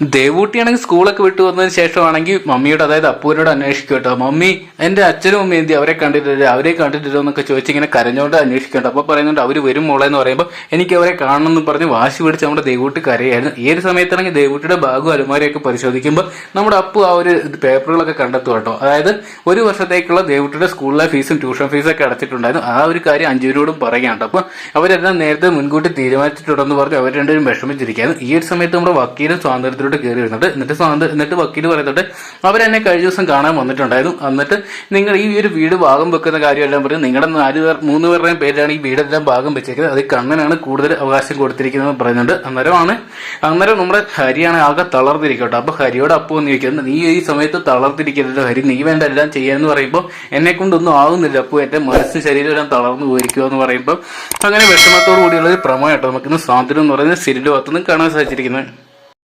ദേവൂട്ടിയാണെങ്കിൽ സ്കൂളൊക്കെ വിട്ടു വന്നതിന് ശേഷമാണെങ്കിൽ മമ്മിയോട് അതായത് അപ്പൂരോട് അന്വേഷിക്കും കേട്ടോ. മമ്മി എന്റെ അച്ഛനും അമ്മയും എന്തി അവരെ കണ്ടിട്ടില്ല അവരെ കണ്ടിട്ടില്ലോ എന്നൊക്കെ ചോദിച്ച് ഇങ്ങനെ കരഞ്ഞോണ്ട് അന്വേഷിക്കുന്നുണ്ട് അപ്പൊ പറയുന്നുണ്ട് അവർ വരും മോളെ എന്ന് പറയുമ്പോൾ എനിക്ക് അവരെ കാണണം എന്ന് പറഞ്ഞ് വാശി പിടിച്ച് നമ്മുടെ ദേവൂട്ടി കരയായിരുന്നു. ഏത് സമയത്താണെങ്കിൽ ദേവൂട്ടിയുടെ ബാഗും അലമാരിയൊക്കെ പരിശോധിക്കുമ്പോൾ നമ്മുടെ അപ്പു ആ ഒരു പേപ്പറുകളൊക്കെ കണ്ടെത്തും കേട്ടോ. അതായത് ഒരു വർഷത്തേക്കുള്ള ദേവൂട്ടിയുടെ സ്കൂളിലെ ഫീസും ട്യൂഷൻ ഫീസും ഒക്കെ അടച്ചിട്ടുണ്ടായിരുന്നു. ആ ഒരു കാര്യം അഞ്ചുവിനോടും പറയുകയാണ് അപ്പൊ അവരെല്ലാം നേരത്തെ മുൻകൂട്ടി തീരുമാനിച്ചിട്ടുണ്ടെന്ന് പറഞ്ഞ് അവർ രണ്ടുപേരും വിഷമിച്ചിരിക്കുകയായിരുന്നു. ഈ ഒരു സമയത്ത് നമ്മുടെ വക്കീലും സ്വാതന്ത്ര്യത്തിലോട്ട് കയറി വരുന്നുണ്ട്. എന്നിട്ട് എന്നിട്ട് വക്കീൽ പറയുന്നുണ്ട് അവരെന്നെ കഴിഞ്ഞ ദിവസം കാണാൻ വന്നിട്ടുണ്ടായിരുന്നു. എന്നിട്ട് നിങ്ങൾ ഈ ഒരു വീട് ഭാഗം വെക്കുന്ന കാര്യമെല്ലാം പറയും നിങ്ങളുടെ നാല് പേർ മൂന്ന് പേരുടെയും പേരിലാണ് ഈ വീടെല്ലാം ഭാഗം വെച്ചേക്കുന്നത്. അത് കണ്ണനാണ് കൂടുതൽ അവകാശം കൊടുത്തിരിക്കുന്നത് എന്ന് പറയുന്നുണ്ട്. അന്നേരമാണ് അന്നേരം നമ്മുടെ ഹരിയാണ് ആകെ തളർന്നിരിക്കട്ടെ. അപ്പൊ ഹരിയോട് അപ്പു ചോദിക്കുന്നത് നീ ഈ സമയത്ത് തളർന്നിരിക്കരുത് ഹരി. നീ വേണ്ട എല്ലാം ചെയ്യാന്ന് പറയുമ്പോൾ എന്നെ കൊണ്ടൊന്നും ആകുന്നില്ല അപ്പോ എന്റെ മനസ്സും ശരീരം എല്ലാം തളർന്നു പോയിരിക്കുക എന്ന് പറയുമ്പോൾ അങ്ങനെ വിഷമത്തോടു കൂടിയുള്ള ഒരു പ്രമേയം കേട്ടോ. നമുക്കിന്ന് സ്വാതന്ത്ര്യം എന്ന് പറയുന്നത് സിരിന്റെ ഭാഗത്തുനിന്ന് കാണാൻ സാധിച്ചിരിക്കുന്നത്